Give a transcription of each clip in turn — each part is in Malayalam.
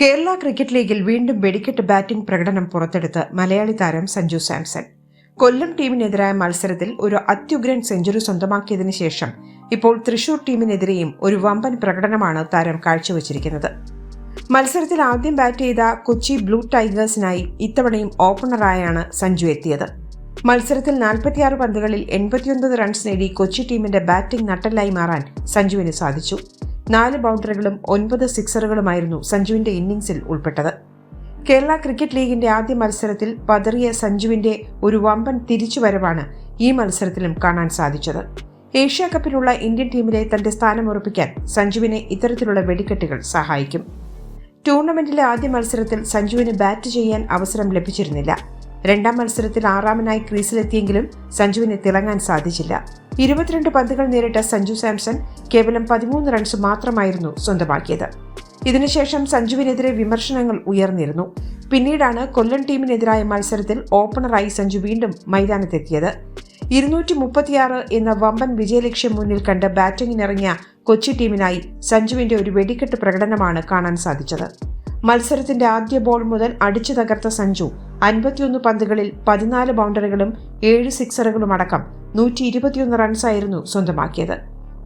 കേരള ക്രിക്കറ്റ് ലീഗിൽ വീണ്ടും വെടിക്കെട്ട് ബാറ്റിംഗ് പ്രകടനം പുറത്തെടുത്ത് മലയാളി താരം സഞ്ജു സാംസൺ. കൊല്ലം ടീമിനെതിരായ മത്സരത്തിൽ ഒരു അത്യുഗ്രൻ സെഞ്ചുറി സ്വന്തമാക്കിയതിനു ശേഷം ഇപ്പോൾ തൃശൂർ ടീമിനെതിരെയും ഒരു വമ്പൻ പ്രകടനമാണ് താരം കാഴ്ചവച്ചിരിക്കുന്നത്. മത്സരത്തിൽ ആദ്യം ബാറ്റ് ചെയ്ത കൊച്ചി ബ്ലൂ ടൈഗേഴ്സിനായി ഇത്തവണയും ഓപ്പണറായാണ് സഞ്ജു എത്തിയത്. മത്സരത്തിൽ നാൽപ്പത്തിയാറ് പന്തുകളിൽ എൺപത്തിയൊൻപത് റൺസ് നേടി കൊച്ചി ടീമിന്റെ ബാറ്റിംഗ് നട്ടലായി മാറാൻ സഞ്ജുവിന് സാധിച്ചു. നാല് ബൗണ്ടറികളും ഒൻപത് സിക്സറുകളുമായിരുന്നു സഞ്ജുവിന്റെ ഇന്നിംഗ്സിൽ ഉൾപ്പെട്ടത്. കേരള ക്രിക്കറ്റ് ലീഗിന്റെ ആദ്യ മത്സരത്തിൽ പതറിയ സഞ്ജുവിന്റെ ഒരു വമ്പൻ തിരിച്ചുവരവാണ് ഈ മത്സരത്തിലും കാണാൻ സാധിച്ചത്. ഏഷ്യ കപ്പിലുള്ള ഇന്ത്യൻ ടീമിലെ തന്റെ സ്ഥാനം ഉറപ്പിക്കാൻ സഞ്ജുവിനെ ഇത്തരത്തിലുള്ള വെടിക്കെട്ടുകൾ സഹായിക്കും. ടൂർണമെന്റിലെ ആദ്യ മത്സരത്തിൽ സഞ്ജുവിന് ബാറ്റ് ചെയ്യാൻ അവസരം ലഭിച്ചിരുന്നില്ല. രണ്ടാം മത്സരത്തിൽ ആറാമനായി ക്രീസിലെത്തിയെങ്കിലും സഞ്ജുവിന് തിളങ്ങാൻ സാധിച്ചില്ല. ഇരുപത്തിരണ്ട് പന്തുകൾ നേരിട്ട സഞ്ജു സാംസൺ കേവലം പതിമൂന്ന് റൺസ് മാത്രമായിരുന്നു സ്വന്തമാക്കിയത്. ഇതിനുശേഷം സഞ്ജുവിനെതിരെ വിമർശനങ്ങൾ ഉയർന്നിരുന്നു. പിന്നീടാണ് കൊല്ലം ടീമിനെതിരായ മത്സരത്തിൽ ഓപ്പണറായി സഞ്ജു വീണ്ടും മൈതാനത്തെത്തിയത്. ഇരുന്നൂറ്റി മുപ്പത്തിയാറ് എന്ന വമ്പൻ വിജയലക്ഷ്യം മുന്നിൽ കണ്ട് ബാറ്റിംഗിനിറങ്ങിയ കൊച്ചി ടീമിനായി സഞ്ജുവിന്റെ ഒരു വെടിക്കെട്ട് പ്രകടനമാണ് കാണാൻ സാധിച്ചത്. മത്സരത്തിന്റെ ആദ്യ ബോൾ മുതൽ അടിച്ചു തകർത്ത സഞ്ജു അൻപത്തിയൊന്ന് പന്തുകളിൽ പതിനാല് ബൗണ്ടറികളും ഏഴ് സിക്സറുകളും അടക്കം നൂറ്റി ഇരുപത്തിയൊന്ന് റൺസായിരുന്നു സ്വന്തമാക്കിയത്.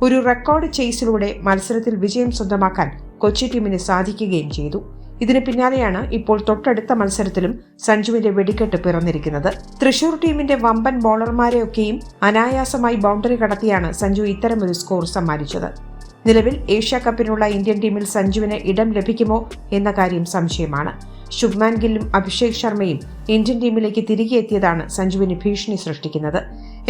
ഒരു റെക്കോർഡ് ചേസിലൂടെ മത്സരത്തിൽ വിജയം സ്വന്തമാക്കാൻ കൊച്ചി ടീമിന് സാധിക്കുകയും ചെയ്തു. ഇതിന് പിന്നാലെയാണ് ഇപ്പോൾ തൊട്ടടുത്ത മത്സരത്തിലും സഞ്ജുവിന്റെ വെടിക്കെട്ട് പിറന്നിരിക്കുന്നത്. തൃശൂർ ടീമിന്റെ വമ്പൻ ബോളർമാരെയൊക്കെയും അനായാസമായി ബൗണ്ടറി കടത്തിയാണ് സഞ്ജു ഇത്തരമൊരു സ്കോർ സമ്മാനിച്ചത്. നിലവിൽ ഏഷ്യ കപ്പിനുള്ള ഇന്ത്യൻ ടീമിൽ സഞ്ജുവിന് ഇടം ലഭിക്കുമോ എന്ന കാര്യം സംശയമാണ്. ശുഭ്മാൻ ഗില്ലും അഭിഷേക് ശർമ്മയും ഇന്ത്യൻ ടീമിലേക്ക് തിരികെ എത്തിയതാണ് സഞ്ജുവിന് ഭീഷണി സൃഷ്ടിക്കുന്നത്.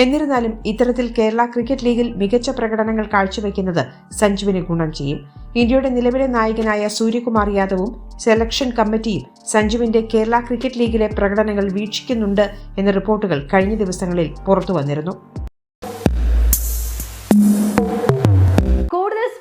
എന്നിരുന്നാലും ഇത്തരത്തിൽ കേരള ക്രിക്കറ്റ് ലീഗിൽ മികച്ച പ്രകടനങ്ങൾ കാഴ്ചവെക്കുന്നത് സഞ്ജുവിന് ഗുണം ചെയ്യും. ഇന്ത്യയുടെ നിലവിലെ നായകനായ സൂര്യകുമാർ യാദവും സെലക്ഷൻ കമ്മിറ്റിയും സഞ്ജുവിന്റെ കേരള ക്രിക്കറ്റ് ലീഗിലെ പ്രകടനങ്ങൾ വീക്ഷിക്കുന്നുണ്ട് എന്ന റിപ്പോർട്ടുകൾ കഴിഞ്ഞ ദിവസങ്ങളിൽ പുറത്തു